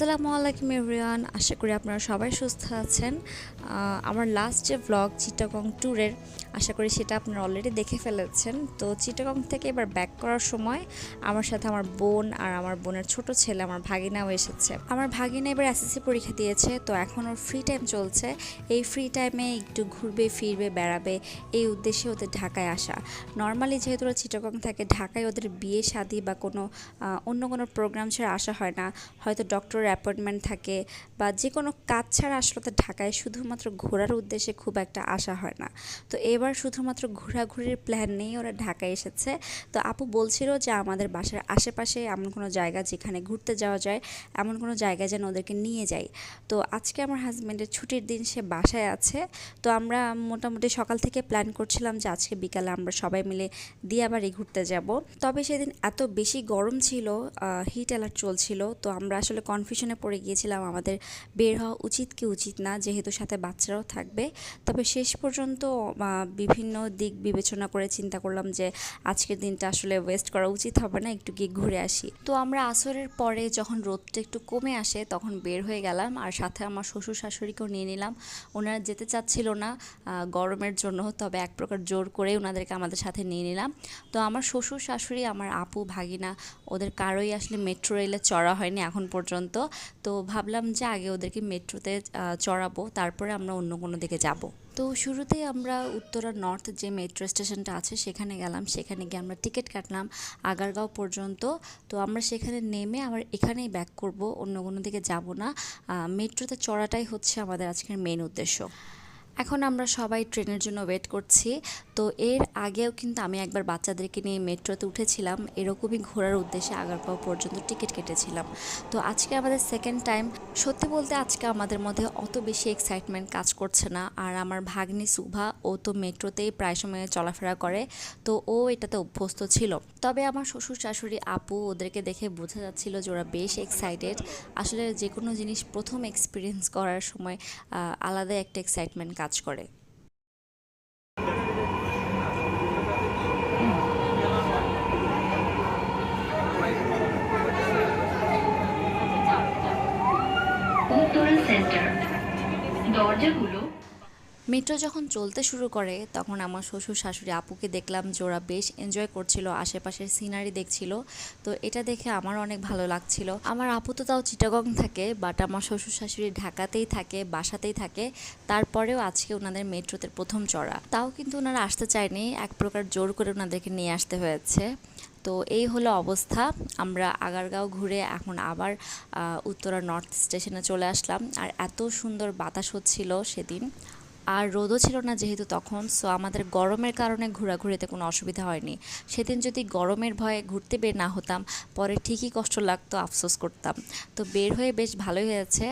আসসালামু আলাইকুম এভরিওয়ান, আশা করি আপনারা সবাই সুস্থ আছেন। আমার লাস্ট যে ব্লগ চিটাগং ট্যুরের আশা করি সেটা আপনারা অলরেডি দেখে ফেলেছেন। তো চিটাগং থেকে এবার ব্যাক করার সময় আমার সাথে আমার বোন আর আমার বোনের ছোট ছেলে, আমার ভাগিনাও এসেছে। আমার ভাগিনা এবার এসএসসি পরীক্ষা দিয়েছে, তো এখন ওর ফ্রি টাইম চলছে। এই ফ্রি টাইমে একটু ঘুরবে, ফিরবে, বেড়াবে, এই উদ্দেশ্যে ওদের ঢাকায় আসা। নর্মালি যেহেতু ওরা চিটাগং থাকে, ঢাকায় ওদের বিয়ে, শাদি বা কোনো অন্য কোনো প্রোগ্রাম ছাড়া আসা হয় না। হয়তো ডক্টরের অ্যাপয়েন্টমেন্ট থাকে বা যে কোনো কাজ ছাড়া আসলে তো ঢাকায় শুধুমাত্র ঘোরার উদ্দেশ্যে খুব একটা আসা হয় না। তো এবার শুধুমাত্র ঘোরাঘুরির প্ল্যান নিয়ে ওরা ঢাকায় এসেছে। তো আপু বলছিল যে আমাদের বাসার আশেপাশে এমন কোনো জায়গা যেখানে ঘুরতে যাওয়া যায়, এমন কোনো জায়গায় যেন ওদেরকে নিয়ে যাই। তো আজকে আমার হাজব্যান্ডের ছুটির দিন সে বাসায় আছে। তো আমরা মোটামুটি সকাল থেকে প্ল্যান করছিলাম যে আজকে বিকালে আমরা সবাই মিলে দিয়াবাড়ি ঘুরতে যাব। তবে সেদিন এত বেশি গরম ছিল হিট অ্যালার্ট চলছিল। তো আমরা আসলে কনফিউশনে পড়ে গিয়েছিলাম, আমাদের বের হওয়া উচিত কি উচিত না, যেহেতু সাথে বাচ্চারাও থাকবে। তবে শেষ পর্যন্ত বিভিন্ন দিক বিবেচনা করে চিন্তা করলাম যে, আজকের দিনটা আসলে ওয়েস্ট করা উচিত হবে না, একটু গিয়ে ঘুরে আসি। তো আমরা আসরের পরে যখন রোদটা একটু কমে আসে, তখন বের হয়ে গেলাম আর সাথে আমার শ্বশুর শাশুড়িকেও নিয়ে নিলাম। ওনারা যেতে চাচ্ছিল না গরমের জন্য, তবে এক প্রকার জোর করে ওনাদেরকে আমাদের সাথে নিয়ে নিলাম। তো আমার শ্বশুর শাশুড়ি আমার আপু, ভাগিনা, ওদের কারোই আসলে মেট্রো রেলে চড়া হয়নি এখন পর্যন্ত। তো তো ভাবলাম যে আগে ওদেরকে মেট্রোতে চড়াবো, তারপরে আমরা অন্য কোনো দিকে যাব। তো শুরুতে আমরা উত্তরা নর্থ যে মেট্রো স্টেশনটা আছে, সেখানে গেলাম। সেখানে গিয়ে আমরা টিকিট কাটলাম আগারগাঁও পর্যন্ত। তো আমরা সেখানে নেমে আবার এখানেই ব্যাক করব, অন্য কোনো দিকে যাব না। মেট্রোতে চড়াটাই হচ্ছে আমাদের আজকের মেন উদ্দেশ্য। এখন আমরা সবাই ট্রেনের জন্য ওয়েট করছি। তো এর আগেও কিন্তু আমি একবার বাচ্চাদেরকে নিয়ে মেট্রোতে উঠেছিলাম। এরকমই ঘোরার উদ্দেশ্যে আগারগাঁও পর্যন্ত টিকিট কেটেছিলাম। তো আজকে আমাদের সেকেন্ড টাইম সত্যি বলতে আজকে আমাদের মধ্যে অত বেশি এক্সাইটমেন্ট কাজ করছে না। আর আমার ভাগ্নি সুভা ও তো মেট্রোতেই প্রায় সময় চলাফেরা করে। তো ও এটাতে অভ্যস্ত ছিল। তবে আমার শ্বশুর শাশুড়ি, আপু ওদেরকে দেখে বোঝা যাচ্ছিল যে ওরা বেশ এক্সাইটেড আসলে যে কোনো জিনিস প্রথম এক্সপিরিয়েন্স করার সময় আলাদা একটা এক্সাইটমেন্ট কাজ করে। উত্তরা সেন্টার দরজাগুলো মেট্রো যখন চলতে শুরু করে, তখন আমার শ্বশুর শাশুড়ি আপুকে দেখলাম যে ওরা বেশ এনজয় করছিল, আশেপাশের সিনারি দেখছিল। তো এটা দেখে আমার অনেক ভালো লাগছিল। আমার আপু তো তাও চিটাগং থাকে বাট আমার শ্বশুর শাশুড়ি ঢাকাতেই থাকে, বাসাতেই থাকে। তারপরেও আজকে ওনাদের মেট্রোতে প্রথম চড়া। তাও কিন্তু ওনারা আসতে চায়নি, এক প্রকার জোর করে ওনাদেরকে নিয়ে আসতে হয়েছে। তো এই হলো অবস্থা। আমরা আগারগাঁও ঘুরে এখন আবার উত্তরা নর্থ স্টেশনে চলে আসলাম। আর এত সুন্দর বাতাস হচ্ছিল সেদিন। আর রোদও ছিল না যেহেতু তখন সো আমাদের গরমের কারণে ঘোরাঘুরিতে কোনো অসুবিধা হয়নি। সেদিন যদি গরমের ভয়ে ঘুরতে বের না হতাম পরে ঠিকই কষ্ট লাগতো আফসোস করতাম। তো বের হয়ে বেশ ভালোই হয়েছে।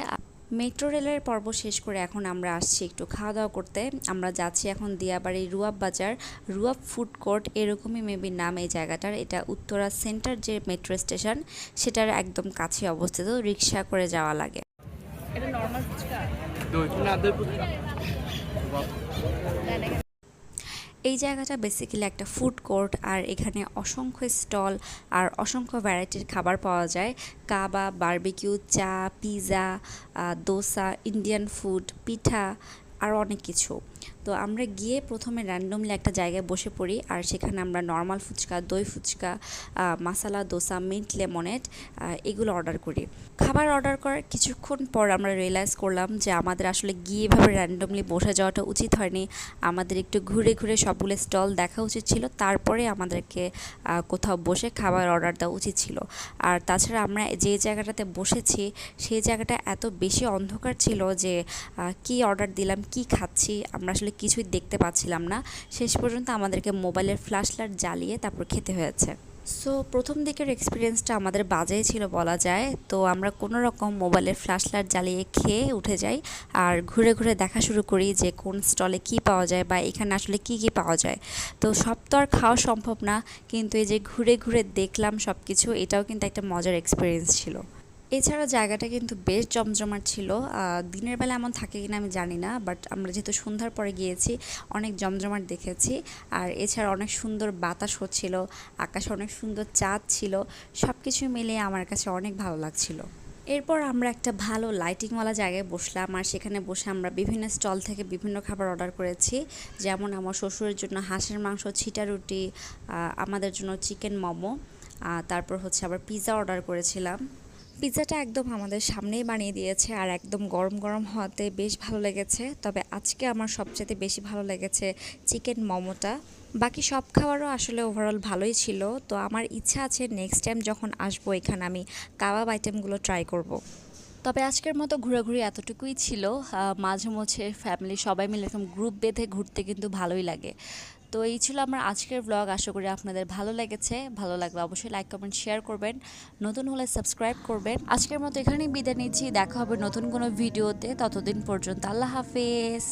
মেট্রো রেলের পর্ব শেষ করে এখন আমরা আসছি একটু খাওয়া দাওয়া করতে। আমরা যাচ্ছি এখন দিয়াবাড়ি রুয়াব বাজার। রুয়াব ফুড কোর্ট এরকমই মেবি নাম এই জায়গাটার। এটা উত্তরা সেন্টার যে মেট্রো স্টেশন সেটার একদম কাছে অবস্থিত। রিক্সা করে যাওয়া লাগে। দই না দই পুচকা এই জায়গাটা বেসিক্যালি একটা ফুড কোর্ট আর এখানে অসংখ্য স্টল আর অসংখ্য ভ্যারাইটির খাবার পাওয়া যায়। কাবা বারবিকিউ চা পিৎজা দোসা ইন্ডিয়ান ফুড পিঠা, আর অনেক কিছু। তো আমরা গিয়ে প্রথমে র্যান্ডমলি একটা জায়গায় বসে পড়ি, আর সেখানে আমরা নর্মাল ফুচকা, দই ফুচকা মাসালা দোসা মিন্ট লেমনেট এগুলো অর্ডার করি। খাবার অর্ডার করার কিছুক্ষণ পর আমরা রিয়েলাইজ করলাম যে আমাদের আসলে গিয়ে এভাবে র্যান্ডমলি বসে যাওয়াটা উচিত হয়নি। আমাদের একটু ঘুরে ঘুরে সবগুলো স্টল দেখা উচিত ছিল, তারপরে আমাদেরকে কোথাও বসে খাবার অর্ডার দেওয়া উচিত ছিল। আর তাছাড়া আমরা যে জায়গাটাতে বসেছি, সেই জায়গাটা এত বেশি অন্ধকার ছিল যে কি অর্ডার দিলাম, কি খাচ্ছি আমরা আসলে কিছুই দেখতে পাচ্ছিলাম না। শেষ পর্যন্ত আমাদেরকে মোবাইলের ফ্ল্যাশ লাইট জ্বালিয়ে তারপর খেতে হয়েছে। সো প্রথম দিকের এক্সপিরিয়েন্সটা আমাদের বাজেই ছিল বলা যায়। তো আমরা কোনো রকম মোবাইলের ফ্ল্যাশ লাইট জ্বালিয়ে খেয়ে উঠে যাই আর ঘুরে ঘুরে দেখা শুরু করি যে কোন স্টলে কি পাওয়া যায় বা এখানে আসলে কি কি পাওয়া যায়। তো সব তো আর খাওয়া সম্ভব না, কিন্তু এই যে ঘুরে ঘুরে দেখলাম সব কিছু এটাও কিন্তু একটা মজার এক্সপিরিয়েন্স ছিল। এছাড়া জায়গাটা কিন্তু বেশ জমজমাট ছিল। দিনের বেলা এমন থাকে কিনা আমি জানি না বাট আমরা যেহেতু সন্ধ্যার পরে গিয়েছি, অনেক জমজমাট দেখেছি। আর এছাড়া অনেক সুন্দর বাতাস হচ্ছিল, আকাশে অনেক সুন্দর চাঁদ ছিল সব কিছু মিলিয়ে আমার কাছে অনেক ভালো লাগছিল। এরপর আমরা একটা ভালো লাইটিংওয়ালা জায়গায় বসলাম, আর সেখানে বসে আমরা বিভিন্ন স্টল থেকে বিভিন্ন খাবার অর্ডার করেছি। যেমন আমার শ্বশুরের জন্য হাঁসের মাংস, ছিটা রুটি আমাদের জন্য চিকেন মোমো তারপর হচ্ছে আবার পিৎজা অর্ডার করেছিলাম। পিৎজাটা একদম আমাদের সামনেই বানিয়ে দিয়েছে আর একদম গরম গরম হওয়াতে বেশ ভালো লেগেছে। তবে আজকে আমার সবচেয়ে বেশি ভালো লেগেছে চিকেন মোমোটা। বাকি সব খাবারও আসলে ওভারঅল ভালোই ছিল। তো আমার ইচ্ছা আছে নেক্সট টাইম যখন আসব এখানে আমি কাবাব আইটেমগুলো ট্রাই করব। তবে আজকের মতো ঘোরাঘুরি এতটুকুই ছিল। আহ, মাঝে ফ্যামিলি সবাই মিলে এরকম গ্রুপ বেঁধে ঘুরতে কিন্তু ভালোই লাগে। তো এই ছিল আমার আজকের ব্লগ আশা করি আপনাদের ভালো লেগেছে। ভালো লাগলে অবশ্যই লাইক কমেন্ট শেয়ার করবেন। নতুন হলে সাবস্ক্রাইব করবেন। আজকের মতো এখানেই বিদায় নিচ্ছি। দেখা হবে নতুন কোনো ভিডিওতে ততদিন পর্যন্ত আল্লাহ হাফেজ।